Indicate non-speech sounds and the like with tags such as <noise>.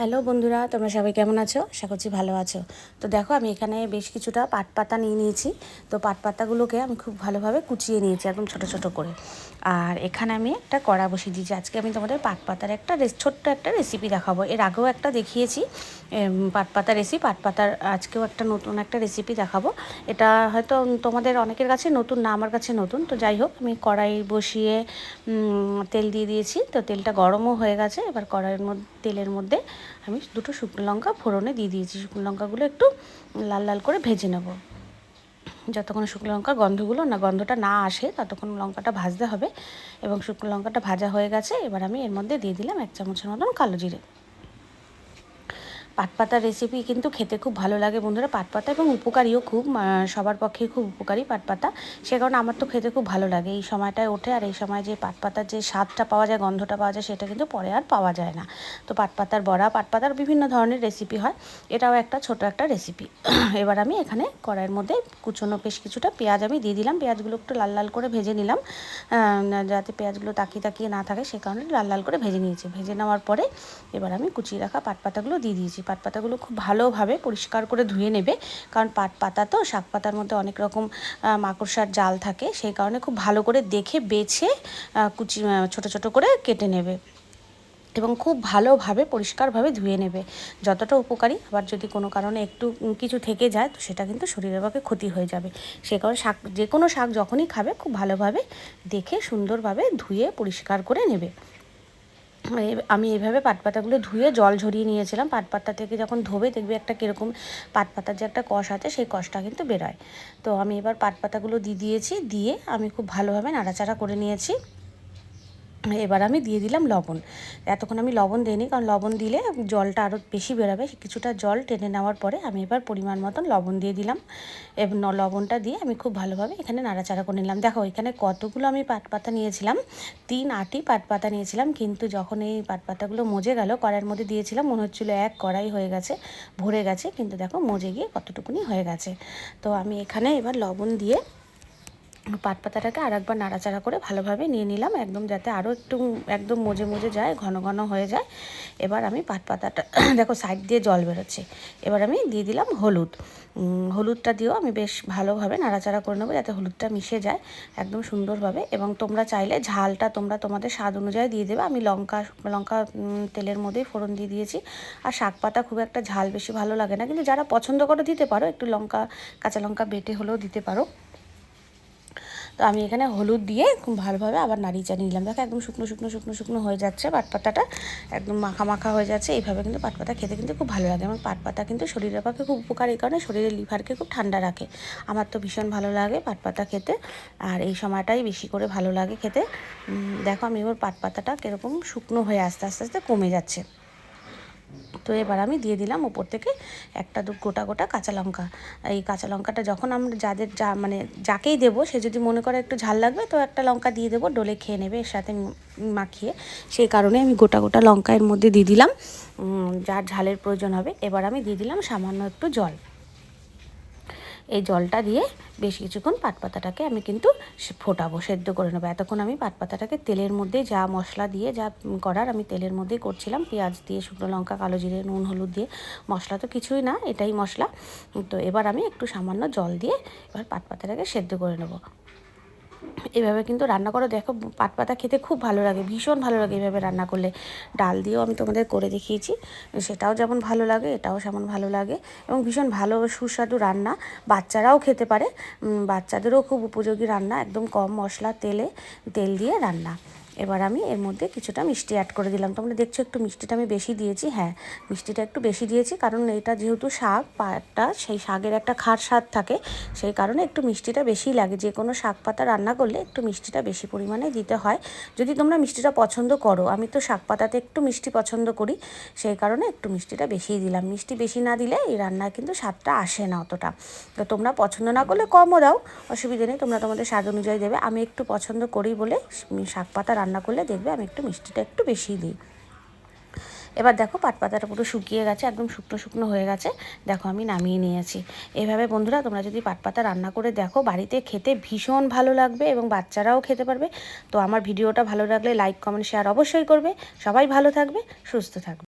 Hello বন্ধুরা, তোমরা সবাই কেমন আছো? আশা করছি ভালো আছো। তো দেখো, আমি এখানে বেশ কিছুটা পাট পাতা নিয়ে নিয়েছি। তো পাট পাতাগুলোকে আমি খুব ভালোভাবে কুচিয়ে নিয়েছি একদম ছোট ছোট করে। আর এখানে আমি একটা কড়া বসিয়ে দিয়েছি। আজকে আমি তোমাদের পাট পাতার একটা ছোট্ট একটা রেসিপি দেখাবো। এর আগেও একটা দেখিয়েছি। এম, পাট পাতা রেসিপি পাট পাতার আজকেও একটা নতুন একটা রেসিপি দেখাবো। এটা হয়তো তোমাদের অনেকের কাছে নতুন না আমার কাছে নতুন। তো যাই হোক আমি কড়াই বসিয়ে তেল দিয়ে দিয়েছি। তো তেলটা গরমও হয়ে গেছে। এবার কড়াইয়ের মধ্যে তেলের মধ্যে আমি দুটো শুকনো লঙ্কা ফোড়নে দিয়ে দিয়েছি। শুকনো লঙ্কাগুলো একটু লাল লাল করে ভেজে নেব। যতক্ষণ শুকনো লঙ্কার গন্ধগুলো না গন্ধটা না আসে ততক্ষণ লঙ্কাটা ভাজতে হবে। এবং শুকনো লঙ্কাটা ভাজা হয়ে গেছে এবার আমি এর মধ্যে দিয়ে দিলাম এক চামচের মতন কালো জিরে। পাট পাতার রেসিপি কিন্তু খেতে খুব ভালো লাগে বন্ধুরা। পাট পাতা এবং উপকারীও খুব সবার পক্ষে খুব উপকারী পাট পাতা সে কারণে আমার তো খেতে খুব ভালো লাগে। এই সময়টায় ওঠে আর এই সময় যে পাট পাতার যে স্বাদটা পাওয়া যায়, গন্ধটা পাওয়া যায়, সেটা কিন্তু পরে আর পাওয়া যায় না। তো পাট পাতার বড়া পাট পাতার বিভিন্ন ধরনের রেসিপি হয়। এটাও একটা ছোট একটা রেসিপি <clears throat> এবার আমি এখানে কড়াইয়ের মধ্যে কুচনো বেশ কিছুটা পেঁয়াজ আমি দিয়ে দিলাম। পেঁয়াজগুলো একটু লাল লাল করে ভেজে নিলাম। যাতে পেঁয়াজগুলো তাকিয়ে তাকিয়ে না থাকে, সে কারণে লাল লাল করে ভেজে নিয়েছি। ভেজে নেওয়ার পরে এবার আমি কুচিয়ে রাখা পাট পাতাগুলো দিয়ে দিয়েছি। পাট পাতাগুলো খুব ভালোভাবে পরিষ্কার করে ধুয়ে নেবে। কারণ পাট পাতা তো শাক পাতার মধ্যে অনেক রকম মাকড়সার জাল থাকে, সেই কারণে খুব ভালো করে দেখে, বেছে কুচি ছোট ছোট করে কেটে নেবে। এবং খুব ভালোভাবে, পরিষ্কারভাবে ধুয়ে নেবে। যতটা উপকারী, আবার যদি কোনো কারণে একটু কিছু থেকে যায়, তো সেটা কিন্তু শরীরের পক্ষে ক্ষতি হয়ে যাবে। সে কারণে শাক যে কোনো শাক যখনই খাবে, খুব ভালোভাবে দেখে, সুন্দরভাবে ধুয়ে, পরিষ্কার করে নেবে। আমি এভাবে পাটপাতাগুলো ধুয়ে জল ঝরিয়ে নিয়েছিলাম। পাটপাতা থেকে যখন ধোবে দেখবে একটা কীরকম পাতার যে একটা কষ আছে, সেই কষটা কিন্তু বেরোয়। তো আমি এবার পাটপাতাগুলো দিয়ে দিয়েছি, দিয়ে আমি খুব ভালোভাবে নাড়াচাড়া করে নিয়েছি। এবার আমি দিয়ে দিলাম লবণ। এতক্ষণ আমি লবণ দিইনি, কারণ লবণ দিলে জলটা আরও বেশি বেরোবে। কিছুটা জল টেনে নেওয়ার পরে আমি এবার পরিমাণ মতন লবণ দিয়ে দিলাম। এবং লবণটা দিয়ে আমি খুব ভালোভাবে এখানে নাড়াচাড়া করে নিলাম। দেখো, এখানে কতগুলো আমি পাট পাতা নিয়েছিলাম। তিন আটি পাট পাতা নিয়েছিলাম, কিন্তু যখন এই পাট পাতাগুলো মজে গেল, কড়াইয়ের মধ্যে দিয়েছিলাম, মনে হচ্ছিল এক কড়াই হয়ে গেছে, ভরে গেছে, কিন্তু দেখো মজে গিয়ে কতটুকুনি হয়ে গেছে। তো আমি এখানে এবার লবণ দিয়ে পাট পাতাটাকে আর একবার নাড়াচাড়া করে ভালোভাবে নিয়ে নিলাম, একদম যাতে আরও একটু একদম মজে মজে যায়, ঘন ঘন হয়ে যায়। এবার আমি পাট পাতাটা <clears throat> দেখো সাইড দিয়ে জল বেরোচ্ছে। এবার আমি দিয়ে দিলাম হলুদ। হলুদটা দিয়েও আমি বেশ ভালোভাবে নাড়াচাড়া করে নেব যাতে হলুদটা মিশে যায় একদম সুন্দরভাবে। এবং তোমরা চাইলে ঝালটা তোমরা তোমাদের স্বাদ অনুযায়ী দিয়ে দেবে। আমি লঙ্কা লঙ্কা তেলের মধ্যেই ফোড়ন দিয়ে দিয়েছি। আর শাক পাতা খুব একটা ঝাল বেশি ভালো লাগে না। কিন্তু যারা পছন্দ করে দিতে পারো, একটু লঙ্কা, কাঁচা লঙ্কা বেটে হলেও দিতে পারো। তো আমি এখানে হলুদ দিয়ে খুব ভালোভাবে আবার নাড়িয়ে চাড়িয়ে নিলাম। দেখো একদম শুকনো শুকনো শুকনো শুকনো হয়ে যাচ্ছে, পাটপাতাটা একদম মাখা মাখা হয়ে যাচ্ছে। এইভাবে কিন্তু পাটপাতা খেতে কিন্তু খুব ভালো লাগে। আমার পাটপাতা কিন্তু শরীরের পক্ষে খুব উপকার, এই কারণে শরীরের লিভারকে খুব ঠান্ডা রাখে। আমার তো ভীষণ ভালো লাগে পাটপাতা খেতে, আর এই সময়টাই বেশি করে ভালো লাগে খেতে। দেখো আমি এবার পাটপাতাটা কীরকম শুকনো হয়ে আস্তে আস্তে আস্তে কমে যাচ্ছে। তো এবার আমি দিয়ে দিলাম ওপর থেকে একটা দু গোটা গোটা কাঁচা লঙ্কা। এই কাঁচা লঙ্কাটা যখন আমরা যাদের যা মানে যাকেই দেবো, সে যদি মনে করে একটু ঝাল লাগবে, তো একটা লঙ্কা দিয়ে দেবো, ডোলে খেয়ে নেবে, এর সাথে মাখিয়ে। সেই কারণে আমি গোটা গোটা লঙ্কা এর মধ্যে দিয়ে দিলাম। যার ঝালের প্রয়োজন হবে, এবার আমি দিয়ে দিলাম সামান্য একটু জল। এই জলটা দিয়ে বেশ কিছুক্ষণ পাটপাতাটাকে আমি কিন্তু ফোটাবো, সেদ্ধ করে নেব। এতক্ষণ আমি পাটপাতাটাকে তেলের মধ্যে যা মশলা দিয়ে, যা করার আমি তেলের মধ্যেই করছিলাম। পেঁয়াজ দিয়ে, শুকনো লঙ্কা, কালো জিরে, নুন, হলুদ দিয়ে। মশলা তো কিছুই না, এটাই মশলা। তো এবার আমি একটু সামান্য জল দিয়ে এবার পাটপাতাটাকে সেদ্ধ করে নেব। এভাবে কিন্তু রান্না করো। দেখো, পাট পাতা খেতে খুব ভালো লাগে, ভীষণ ভালো লাগে এভাবে রান্না করলে। ডাল দিয়েও আমি তোমাদের করে দেখিয়েছি, সেটাও যেমন ভালো লাগে, এটাও সেমন ভালো লাগে এবং ভীষণ ভালো সুস্বাদু রান্না। বাচ্চারাও খেতে পারে বাচ্চাদেরও খুব উপযোগী রান্না, একদম কম মশলা, তেলে, তেল দিয়ে রান্না। এবার আমি এর মধ্যে কিছুটা মিষ্টি অ্যাড করে দিলাম। তোমরা দেখছ একটু মিষ্টিটা আমি বেশি দিয়েছি। হ্যাঁ মিষ্টিটা একটু বেশি দিয়েছি কারণ এটা যেহেতু শাক পাটা সেই শাকের একটা খার স্বাদ থাকে, সেই কারণে একটু মিষ্টিটা বেশি লাগে। যে কোনো শাক পাতা রান্না করলে একটু মিষ্টিটা বেশি পরিমাণে দিতে হয়। যদি তোমরা মিষ্টিটা পছন্দ করো, আমি তো শাক পাতাতে একটু মিষ্টি পছন্দ করি, সেই কারণে একটু মিষ্টিটা বেশিই দিলাম। মিষ্টি বেশি না দিলে এই রান্নায় কিন্তু স্বাদটা আসে না অতটা। তো তোমরা পছন্দ না করলে কমও দাও, অসুবিধে নেই, তোমরা তোমাদের স্বাদ অনুযায়ী দেবে। আমি একটু পছন্দ করি বলে শাক পাতা রান্না করলে দেখবে আমি একটু মিষ্টিটা একটু বেশি দিই। এবার দেখো পাট পাতাটা পুরো শুকিয়ে গেছে, একদম শুকনো শুকনো হয়ে গেছে। দেখো আমি নামিয়ে নিয়েছি। এভাবে বন্ধুরা তোমরা যদি পাট পাতা রান্না করে দেখো, বাড়িতে খেতে ভীষণ ভালো লাগবে এবং বাচ্চারাও খেতে পারবে। তো আমার ভিডিওটা ভালো লাগলে লাইক কমেন্ট শেয়ার অবশ্যই করবে। সবাই ভালো থাকবে, সুস্থ থাকবে।